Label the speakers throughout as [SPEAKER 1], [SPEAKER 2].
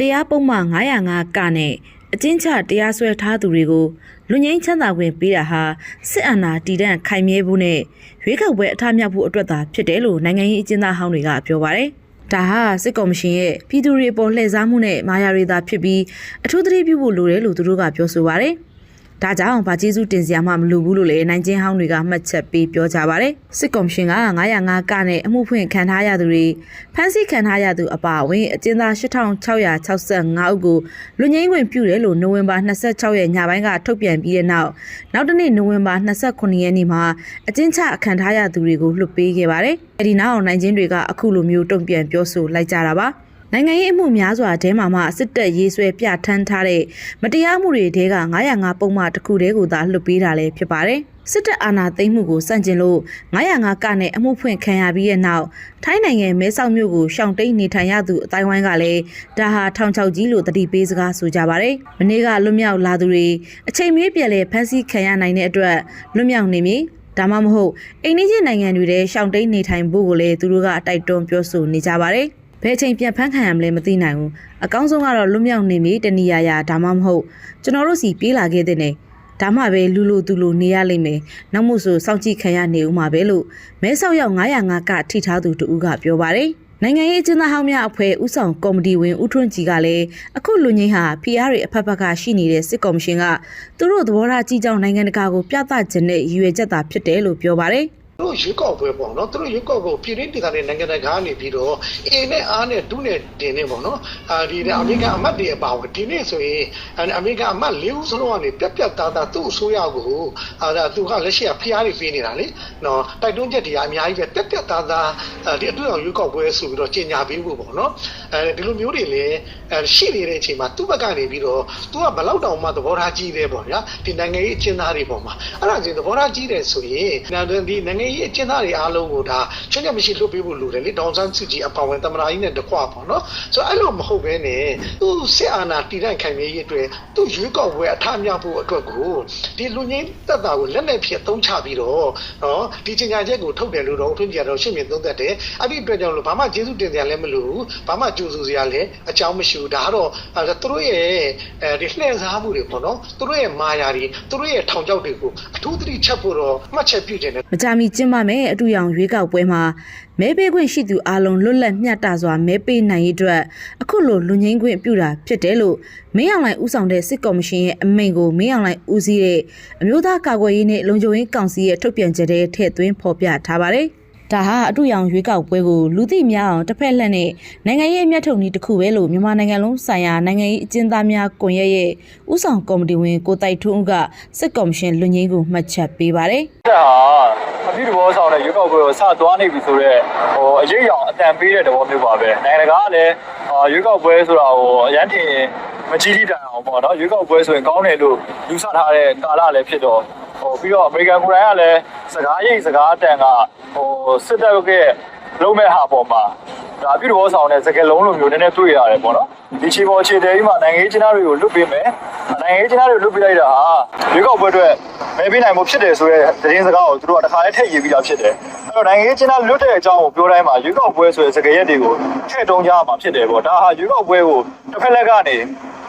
[SPEAKER 1] တရားပုံမှန်905ကနဲ့အကျဉ်းချတရားစွဲထားသူတွေကိုလူငင်းချမ်းသာခွင့်ပေးတာဟာစစ်အာဏာတည်တံ့ခိုင်မြဲဖို့နဲ့ရွေးကောက်ပွဲအထမြောက်ဖို့အတွက်သာဖြစ်တယ်လို့နိုင်ငံရေးအကျဉ်းသားဟောင်းတွေကပြောပါတယ်။ဒါဟာစစ်ကော်မရှင်ရဲ့ပြည်သူတွေအပေါ်လှည့်စားမှုနဲ့မာယာတွေသာဖြစ်ပြီးအထူးသတိပြုဖို့လိုတယ်လို့သူတို့ကပြောဆိုပါတယ်။ ဒါကြောင့်ဗာကျေးစုတင်စရာမှမလိုဘူးလို့လည်းနိုင်ချင်းဟောင်းတွေကမှတ်ချက်ပေးပြောကြပါတယ်။စစ်ကော်မရှင်က905ကနဲ့အမှုဖွင့်ခံထားရသူတွေဖမ်းဆီးခံထားရသူအပါအဝင်အကျဉ်းသား8665ဦးကိုလူငင်းဝင်ပြုတယ်လို့နိုဝင်ဘာ26ရက်ညပိုင်းကထုတ်ပြန်ပြီးတဲ့နောက်နောက်တနေ့နိုဝင်ဘာ29ရက်နေ့မှာအကျဉ်းချခံထားရသူတွေကိုလွှတ်ပေးခဲ့ပါတယ်။အဲဒီနောက်နိုင်ချင်းတွေကအခုလိုမျိုးတုံ့ပြန်ပြောဆိုလိုက်ကြတာပါ။ နိုင်ငံရေးအမှုများစွာတဲမှာမှစစ်တပ်ရေးဆွဲပြဋ္ဌာန်းထားတဲ့မတရားမှုတွေတဲက905ပုံမှန်တစ်ခုတည်းကိုသာလွှတ်ပေးတာလည်းဖြစ်ပါတယ်။စစ်တပ်အာဏာသိမ်းမှုကိုစန့်ကျင်လို့905ကနဲ့အမှုဖွင့်ခံရပြီးတဲ့နောက်ထိုင်းနိုင်ငံမဲဆောက်မြို့ကိုရှောင်တိန်နေထိုင်ရသူအတိုင်းဝိုင်းကလည်းဒါဟာထောင်ချောက်ကြီးလို့တတိပေးစကားဆိုကြပါတယ်။မနေ့ကလွတ်မြောက်လာသူတွေအချိန်မီးပြက်လဲဖမ်းဆီးခံရနိုင်တဲ့အတွက်လွတ်မြောက်နေမည်ဒါမှမဟုတ်အိန္ဒိယနိုင်ငံတွေထဲရှောင်တိန်နေထိုင်ဖို့ကိုလည်းသူတို့ကတိုက်တွန်းပြောဆိုနေကြပါတယ်။ ဘယ်အချိန်ပြန်ဖမ်းခံရမလဲမသိနိုင်ဘူးအကောင်းဆုံးကတော့လွတ်မြောက်နေပြီတဏီယာယာဒါမှမဟုတ်ကျွန်တော်တို့စီပြေးလာခဲ့တဲ့နေဒါမှပဲလူလူသူလူနေရလိမ့်မယ်နောက်မှုဆိုစောင့်ကြည့်ခံရနေဦးမှာပဲလို့မဲဆောက်ရောက်905ကထိထားသူတူကပြောပါတယ်နိုင်ငံရေးအကျဉ်းသားဟောင်းများအဖွဲ့ဥဆောင်ကော်မတီဝင်ဦးထွန်းကြည်ကလည်းအခုလူငင်းဟာဖီအားတွေအဖက်ဖက်ကရှိနေတဲ့စစ်ကော်မရှင်ကသူတို့သဘောထားကြီးကြောင်းနိုင်ငံတကာကိုပြသခြင်းနဲ့ရည်ရွယ်ချက်သာဖြစ်တယ်လို့ပြောပါတယ်
[SPEAKER 2] သူ တို့ရွေးကောက်ပွဲပေါ့နော်သူတို့ရွေးကောက်ပွဲပြည်တွင်းပြည်သားတွေနိုင်ငံတကာကနေပြီးတော့အေနဲ့အားနဲ့ဒုနဲ့တင်နေပေါ့နော်အာဒီအမေရိကန်အမတ်တွေအပါဝင်ဒီနေ့ဆိုရင်အမေရိကန်အမတ်၄ဦးစလုံးကနေပြက်ပြက်သားသားသူ့အစိုးရကိုအာဒါသူကလက်ရှိကဖျားတွေပေးနေတာလေနော်တိုက်တွန်းချက်တွေကအများကြီးပဲပြက်ပြက်သားသားဒီအတွေ့အကြုံရွေးကောက်ပွဲဆိုပြီးတော့ကြီးညာပေးဖို့ပေါ့နော်အဲဒီလိုမျိုးတွေလည်းရှိနေတဲ့အချိန်မှာသူ့ဘက်ကနေပြီးတော့သူကဘလောက်တောင်မှသဘောထားကြီးတယ်ပေါ့ဗျာဒီနိုင်ငံရေးအကျဉ်းသားတွေပေါ့မှာအဲ့ဒါချင်းသဘောထားကြီးတယ်ဆိုရင်ဒီနိုင်ငံရေးအကျဉ်းသားတွေအားလုံးကိုဒါချင်းချက်မရှိလွတ်ပေးဖို့လိုတယ်လေဒေါန်ဆန်းစုကြည်အပါဝင်သမနာကြီးနဲ့တကွပေါ့နော်ဆိုတော့အဲ့လိုမဟုတ်ဘဲနဲ့သူစစ်အာဏာတည်တံ့ခိုင်မြဲရေးအတွက်သူရွေးကောက်ပွဲအထမြောက်ဖို့အတွက်ကိုဒီလူငင်းတက်တာကိုလက်နဲ့ဖြစ်သုံးချပြီးတော့နော်ဒီချင်းညာချက်ကိုထုတ်တယ်လို့တော့ထွန်းကြတော့ရှင်းမြင်သုံးသက်တယ်အဲ့ဒီအတွက်ကြောင့်လို့ဘာမှကျေးဇူးတင်စရာလည်းမလိုဘူးဘာမှကြိုးဆိုစရာလည်းအကြောင်းမရှိဘူးဒါကတော့သူတို့ရဲ့အဲဒီလှည့်စားမှုတွေပေါ့နော်သူတို့ရဲ့မာယာတွေသူတို့ရဲ့ထောင်ချောက်တွေကိုအထူးသတိချက်ဖို့တော့မှတ်ချက်ပြုတင်တယ်
[SPEAKER 1] မကြမီကျင်းပမယ်အတူရောင်ရွေးကောက်ပွဲမှာမဲပေးခွင့်ရှိသူအလုံးလွတ်လပ်မျှတစွာမဲပေးနိုင်ရေးအတွက်အခုလိုလူငင်းခွင့်ပြုတာဖြစ်တယ်လို့မင်းအောင်လှိုင်ဦးဆောင်တဲ့စစ်ကော်မရှင်ရဲ့အမိန့်ကိုမင်းအောင်လှိုင်ဦးစီးတဲ့အမျိုးသားကာကွယ်ရေးနဲ့လုံခြုံရေးကောင်စီရဲ့ထုတ်ပြန်ချက်ထဲထည့်သွင်းဖော်ပြထားပါတယ်။ ဒါဟာအတူရောင်ရွေးကောက်ပွဲကိုလူသိများအောင်တစ်ဖက်လှည့်နဲ့နိုင်ငံရေးအမျက်ထုတ်နည်းတစ်ခုပဲလို့မြန်မာနိုင်ငံလုံးဆိုင်ရာနိုင်ငံရေးအကျဉ်းသားများကွန်ရက်ရဲ့ဥဆောင်ကော်မတီဝင်ကိုတိုက်ထွန်းဦးကစစ်ကော်မရှင်လူငင်းကိုမှတ်ချက်ပေးပါတယ်။
[SPEAKER 3] ဒါဟာအပြည့်သဘောဆောင်တဲ့ရွေးကောက်ပွဲကိုစသွားနေပြီဆိုတော့ဟိုအရေးရောင်အတန်ပေးတဲ့သဘောမျိုးပါပဲ။နိုင်ငံတကာကလည်းရွေးကောက်ပွဲဆိုတာကိုအရန်တင်မကြီးတိတိုင်အောင်ပေါ့နော်ရွေးကောက်ပွဲဆိုရင်ကောင်းတယ်လို့ယူဆထားတဲ့ကာလလည်းဖြစ်တော့ဟိုပြီးတော့အမေရိကန်ကိုယ်တိုင်ကလည်းစကားရိပ်စကားတန်က ဟိုစစ်တပ်ရဲ့လုံးမဲ့ဟာပေါ်မှာဒါပြုတော်ဆောင်တဲ့စကလုံးလိုမျိုးနည်းနည်းတွေ့ရတယ်ပေါ့နော်ဒီချီပေါ်ခြေတဲကြီးမှာနိုင်ငံရေးကျင်းသားတွေကိုလွတ်ပေးမယ်နိုင်ငံရေးကျင်းသားတွေလွတ်ပေးလိုက်တာဟာရွေးကောက်ပွဲအတွက်မဲပေးနိုင်မှုဖြစ်တယ်ဆိုတဲ့သတင်းစကားကိုသူတို့ကတခါလေးထည့်ရေးပြီးသားဖြစ်တယ်အဲ့တော့နိုင်ငံရေးကျင်းသားလွတ်တဲ့အကြောင်းကိုပြောတိုင်းမှာရွေးကောက်ပွဲဆိုတဲ့စကားရက်တွေကိုထည့်တုံးကြမှာဖြစ်တယ်ပေါ့ဒါဟာရွေးကောက်ပွဲကိုတစ်ဖက်လက်ကနေ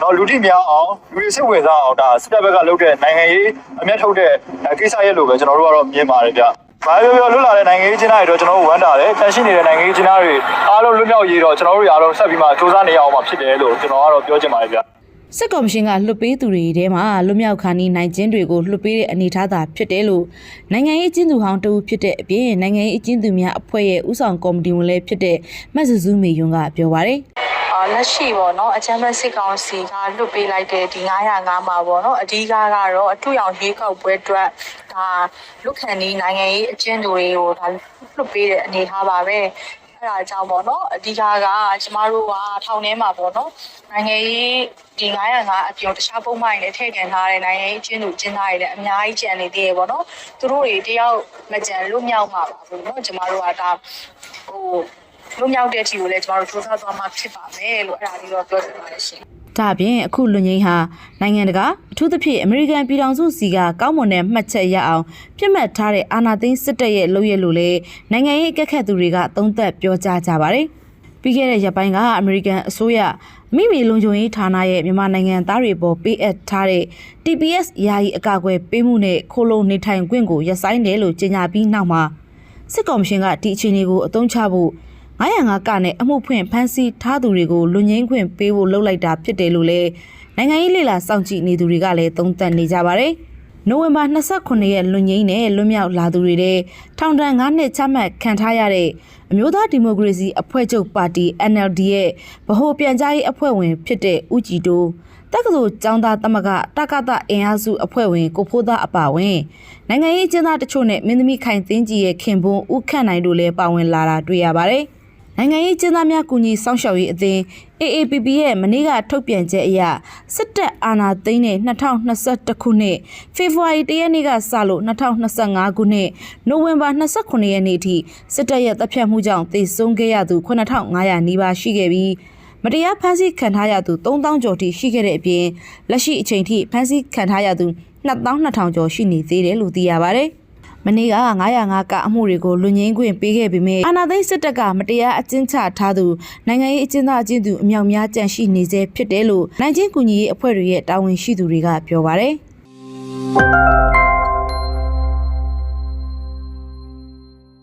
[SPEAKER 3] တော့လူတိများအောင်လူတွေစိတ်ဝင်စားအောင်ဒါစစ်တပ်ဘက်ကလုပ်တဲ့နိုင်ငံရေးအမျက်ထုတ်တဲ့ကိစ္စရဲ့လို့ပဲကျွန်တော်တို့ကတော့မြင်ပါတယ်ဗျ။ ဘာပြောပြောလွတ်လာတဲ့နိုင်ငံရေးကျင်းသားတွေတော့ကျွန်တော်တို့ဝမ်းတာတယ်။တန်ရှိနေတဲ့နိုင်ငံရေးကျင်းသားတွေအားလုံးလွတ်မြောက်ရေးတော့ကျွန်တော်တို့ရအောင်ဆက်ပြီးမှစူးစမ်းနေရအောင်မှာဖြစ်တယ်လို့ကျွန်တော်ကတော့ပြောချင်ပါတယ်ဗျ။
[SPEAKER 1] စစ်ကော်မရှင်ကလွှတ်ပေးသူတွေထဲမှာလွတ်မြောက်ခါနီနိုင်ကျင်းတွေကိုလွှတ်ပေးတဲ့အနေအထားသာဖြစ်တယ်လို့နိုင်ငံရေးအကျဉ်းသူဟောင်းတဦးဖြစ်တဲ့အပြင်နိုင်ငံရေးအကျဉ်းသူများအဖွဲ့ရဲ့ဥဆောင်ကော်မတီဝင်လည်းဖြစ်တဲ့မတ်စုစုမေယွန်းကပြောပါရယ်
[SPEAKER 4] လက်ရှိပေါ့နော်အချမ်းမစစ်ကောင်စီကလွတ်ပေးလိုက်တဲ့ဒီ905မှာပေါ့နော်အဓိကကတော့အထူးအောင်ရေးကောက်ပွဲအတွက်ဒါလွတ်ခံနေနိုင်ငံရေးအကျဉ်းသူတွေကိုဒါလွတ်ပေးတဲ့အနေအထားပါပဲအဲ့ဒါကြောင့်ပေါ့နော်အဓိကကကျမတို့ကထောင်ထဲမှာပေါ့နော်နိုင်ငံရေးဒီ905အပြင်တခြားပုံမှန်တွေထည့်ခံထားတဲ့နိုင်ငံရေးအကျဉ်းသူကျင်းသားတွေလည်းအများကြီးကြံနေသေးရပေါ့နော်သူတို့တွေတယောက်မကြံလို့မြောက်မှာပါဘူးနော်ကျမတို့ကဒါဟို လွတ်မြောက်တဲ့အထိကိုလည်းကျမတို့စူးစမ်းသွားမှာဖြစ်ပါမယ်လို့အဲ့ဒါလေးတော့ပြောချင်ပါတယ်ရှင်
[SPEAKER 1] ဒါအပြင်အခုလူငိမ့်ဟာနိုင်ငံတကာအထူးသဖြင့်အမေရိကန်ပြည်ထောင်စုစီကကောင်းမွန်တဲ့မှတ်ချက်ရအောင်ပြစ်မှတ်ထားတဲ့အာဏာသိမ်းစစ်တပ်ရဲ့လုပ်ရလို့လေနိုင်ငံရေးအကက်ခတ်သူတွေကသုံးသပ်ပြောကြားကြပါတယ်ပြီးခဲ့တဲ့ရက်ပိုင်းကအမေရိကန်အစိုးရမိမိလုံခြုံရေးဌာနရဲ့မြန်မာနိုင်ငံသားတွေပေါ်ပေးအပ်ထားတဲ့ TPS ယာယီအကာအကွယ်ပေးမှုနဲ့ခိုးလုံနေထိုင်ခွင့်ကိုရပ်ဆိုင်းတယ်လို့ကြေညာပြီးနောက်မှာစစ်ကောင်မရှင်ကဒီအခြေအနေကိုအသုံးချဖို့ 905ကနဲ့အမှုဖွင့်ဖမ်းဆီးထားသူတွေကိုလူငင်းခွင့်ပေးဖို့လှုပ်လိုက်တာဖြစ်တယ်လို့လည်းနိုင်ငံရေးလေလာစောင့်ကြည့်နေသူတွေကလည်းသုံးသပ်နေကြပါတယ်။နိုဝင်ဘာ29ရက်လွန်ငင်းနဲ့လွတ်မြောက်လာသူတွေတဲ့ထောင်ဒဏ်9နှစ်ချမှတ်ခံထားရတဲ့အမျိုးသားဒီမိုကရေစီအဖွဲ့ချုပ်ပါတီ NLD ရဲ့ဗဟိုပြန်ကြားရေးအဖွဲ့ဝင်ဖြစ်တဲ့ဦးကြည်တိုးတက္ကသိုလ်ကျောင်းသားသမဂ္ဂတက္ကသအင်အားစုအဖွဲ့ဝင်ကိုဖိုးသားအပါအဝင်နိုင်ငံရေးကျင်းသားတချို့နဲ့မင်းသမီးခိုင်သိန်းကြီးရဲ့ခင်ပွန်းဦးခန့်နိုင်တို့လည်းပါဝင်လာတာတွေ့ရပါတယ်။ နိုင်ငံရေးကျင်းသားများကူညီစောင့်ရှောက်ရေးအသင်း AAPP ရဲ့မနေ့ကထုတ်ပြန်ချက်အရစစ်တပ်အာဏာသိမ်းတဲ့2021ခုနှစ်ဖေဖော်ဝါရီလရက်နေ့ကစလို့2025ခုနှစ်နိုဝင်ဘာ29ရက်နေ့အထိစစ်တပ်ရဲ့တပ်ဖြတ်မှုကြောင့်သေဆုံးခဲ့ရသူ9500နီးပါးရှိခဲ့ပြီးမတရားဖမ်းဆီးခံထားရသူ3000ကျော်ထိရှိခဲ့တဲ့အပြင်လက်ရှိအချိန်ထိဖမ်းဆီးခံထားရသူ2200ကျော်ရှိနေသေးတယ်လို့သိရပါတယ်။ မနေ့က905ကအမှုတွေကိုလူငင်းခွင့်ပေးခဲ့ပေမဲ့အာနာသိန်းစစ်တပ်ကမတရားအကျဉ်းချထားသူနိုင်ငံရေးအကျဉ်းသားအကျဉ်းသူအမြောက်များကြန့်ရှိနေစေဖြစ်တယ်လို့နိုင်ချင်းကူညီရေးအဖွဲ့တွေရဲ့တာဝန်ရှိသူတွေကပြောပါတယ်။